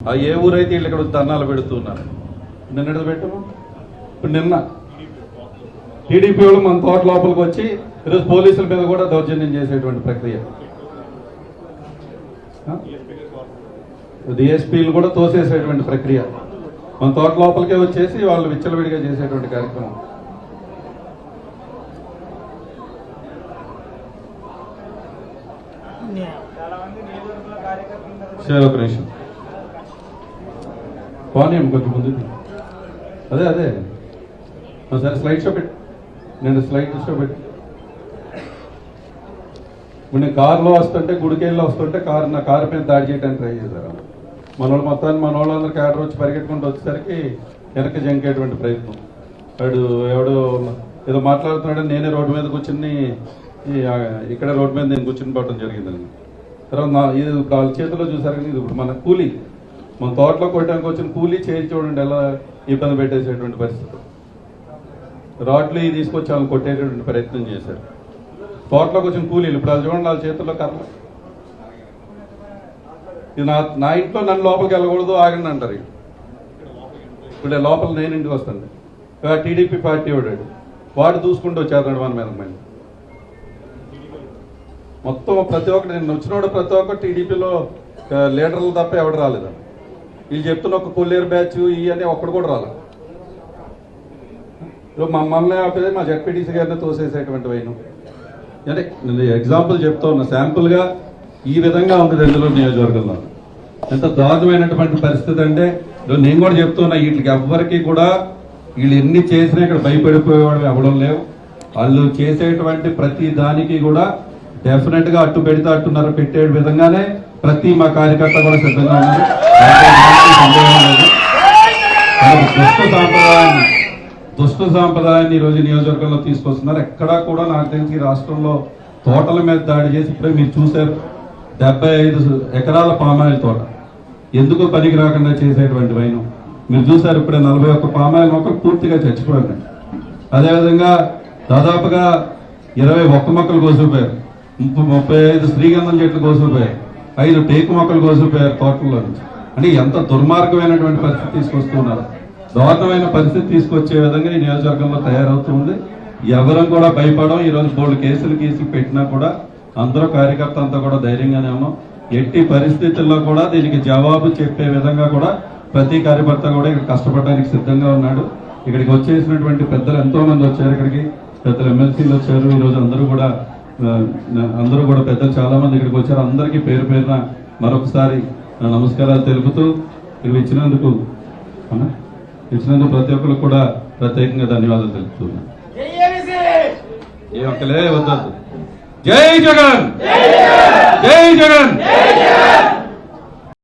ఆ ఏ ఊరైతే వీళ్ళు ఇక్కడ ధర్నాలు పెడుతున్నారు నిన్నటి పెట్టము ఇప్పుడు నిన్న. టీడీపీ వాళ్ళు మన తోట లోపలికి వచ్చి ఈరోజు పోలీసుల మీద కూడా దౌర్జన్యం చేసేటువంటి ప్రక్రియ. డిఎస్పీలు కూడా తోసేసేటువంటి ప్రక్రియ. మన తోట లోపలికే వచ్చేసి వాళ్ళు విచ్చలవిడిగా చేసేటువంటి కార్యక్రమం. సరే ఒక నిమిషం. పోనీ కొంచెం ముందు అదే అదే. ఆ, సరే స్లైడ్ షో పెట్టి. నేను స్లైడ్ షో పెట్టి. ఇప్పుడు నేను కారులో వస్తుంటే గుడికెళ్ళి వస్తుంటే కారు నా కారు మీద దాడి చేయడానికి ట్రై చేశారు మన వాళ్ళు మొత్తాన్ని మన వాళ్ళందరికీ ఆర్డర్ వచ్చి పరిగెట్టుకుంటూ వచ్చేసరికి వెనక్కి జంకేటువంటి ప్రయత్నం. వాడు ఎవడో ఏదో మాట్లాడుతున్నాడు నేనే రోడ్డు మీద కూర్చుని ఈ, ఇక్కడ రోడ్డు మీద నేను కూర్చుని పోవడం జరిగిందండి. తర్వాత నా ఇది ఇప్పుడు వాళ్ళ చేతిలో చూసారు కానీ ఇది ఇప్పుడు మన కూలీ. మన తోటలో కొట్టడానికి వచ్చిన కూలీ చేసి చూడండి ఎలా ఇబ్బంది పెట్టేసేటువంటి పరిస్థితి. రాడ్లు ఇవి తీసుకొచ్చి వాళ్ళని కొట్టేటటువంటి ప్రయత్నం చేశారు. తోటలోకి వచ్చిన కూలీలు ఇప్పుడు అది చూడండి వాళ్ళ చేతుల్లో కర్ర. ఇది నా నా ఇంట్లో నన్ను లోపలికి వెళ్ళకూడదు ఆగండి అంటారు ఇప్పుడు లోపల నేను ఇంటికి వస్తాను. టీడీపీ పార్టీ వాడాడు. వాడు చూసుకుంటూ వచ్చారు మన మీద మళ్ళీ. మొత్తం ప్రతి ఒక్కటి నేను వచ్చినోడు ప్రతి ఒక్కటి టీడీపీలో లీడర్లు తప్ప ఎవడు రాలేదు వీళ్ళు చెప్తున్న ఒక కొల్లేరు బ్యాచ్ ఇవి అని ఒక్కడు కూడా రాలేదు మమ్మల్ని ఆపేది మా జడ్పీటీసీ గారిని తోసేసేటువంటి వైను. అంటే నేను ఎగ్జాంపుల్ చెప్తా ఉన్నా శాంపుల్గా ఈ విధంగా ఉంది రెండులో నియోజకవర్గంలో. ఎంత దారుణమైనటువంటి పరిస్థితి అంటే నేను కూడా చెప్తున్నా వీటికి ఎవ్వరికి కూడా వీళ్ళు ఎన్ని చేసినా ఇక్కడ భయపడిపోయేవాడు అవ్వడం లేవు. వాళ్ళు చేసేటువంటి ప్రతి దానికి కూడా డెఫినెట్గా అట్టు పెడితే అట్టున్నర పెట్టే విధంగానే ప్రతి మా కార్యకర్త కూడా సిద్ధంగా ఉన్నారు. సందేహం లేదు. దుష్ట సాంప్రదాయాన్ని దుష్ట సాంప్రదాయాన్ని ఈ రోజు నియోజకవర్గంలో తీసుకొస్తున్నారు. ఎక్కడా కూడా నాకు తెలిసి ఈ రాష్ట్రంలో తోటల మీద దాడి చేసి ఇప్పుడే మీరు చూశారు. డెబ్బై ఐదు ఎకరాల పామాయిల్ తోట. ఎందుకు పనికి రాకుండా చేసేటువంటి వైనం. మీరు చూశారు ఇప్పుడే నలభై ఒక్క పామాయిల్ మొక్కలు పూర్తిగా చచ్చిపోయింది అదేవిధంగా దాదాపుగా ఇరవై ఒక్క మొక్కలు కోసిపోయారు ముప్పై ముప్పై ఐదు శ్రీగంధం చెట్లు కోసిపోయారు ఐదు టేకు మొక్కలు కోసిపోయారు తోటల్లో నుంచి. అంటే ఎంత దుర్మార్గమైనటువంటి పరిస్థితి తీసుకొస్తున్నారు. దారుణమైన పరిస్థితి తీసుకొచ్చే విధంగా ఈ నియోజకవర్గంలో తయారవుతుంది ఎవరం కూడా భయపడం ఈ రోజు కేసులు కేసులు పెట్టినా కూడా అందరూ కార్యకర్త అంతా కూడా ధైర్యంగానే ఉన్నాం. ఎట్టి పరిస్థితుల్లో కూడా దీనికి జవాబు చెప్పే విధంగా కూడా ప్రతి కార్యకర్త కూడా ఇక్కడ కష్టపడడానికి సిద్ధంగా ఉన్నాడు. ఇక్కడికి వచ్చేసినటువంటి పెద్దలు ఎంతో మంది వచ్చారు ఇక్కడికి. పెద్దలు ఎమ్మెల్సీలు వచ్చారు. ఈ రోజు అందరూ కూడా అందరూ కూడా పెద్దలు చాలా మంది ఇక్కడికి వచ్చారు. అందరికీ పేరు పేరున మరొకసారి నా నమస్కారాలు తెలుపుతూ ఇక్కడ ఇచ్చినందుకు ఇచ్చినందుకు ప్రతి ఒక్కరు కూడా ప్రత్యేకంగా ధన్యవాదాలు తెలుపుతున్నాను ఏ ఒక్కలే వద్దద్దు. జై జగన్! జై జగన్!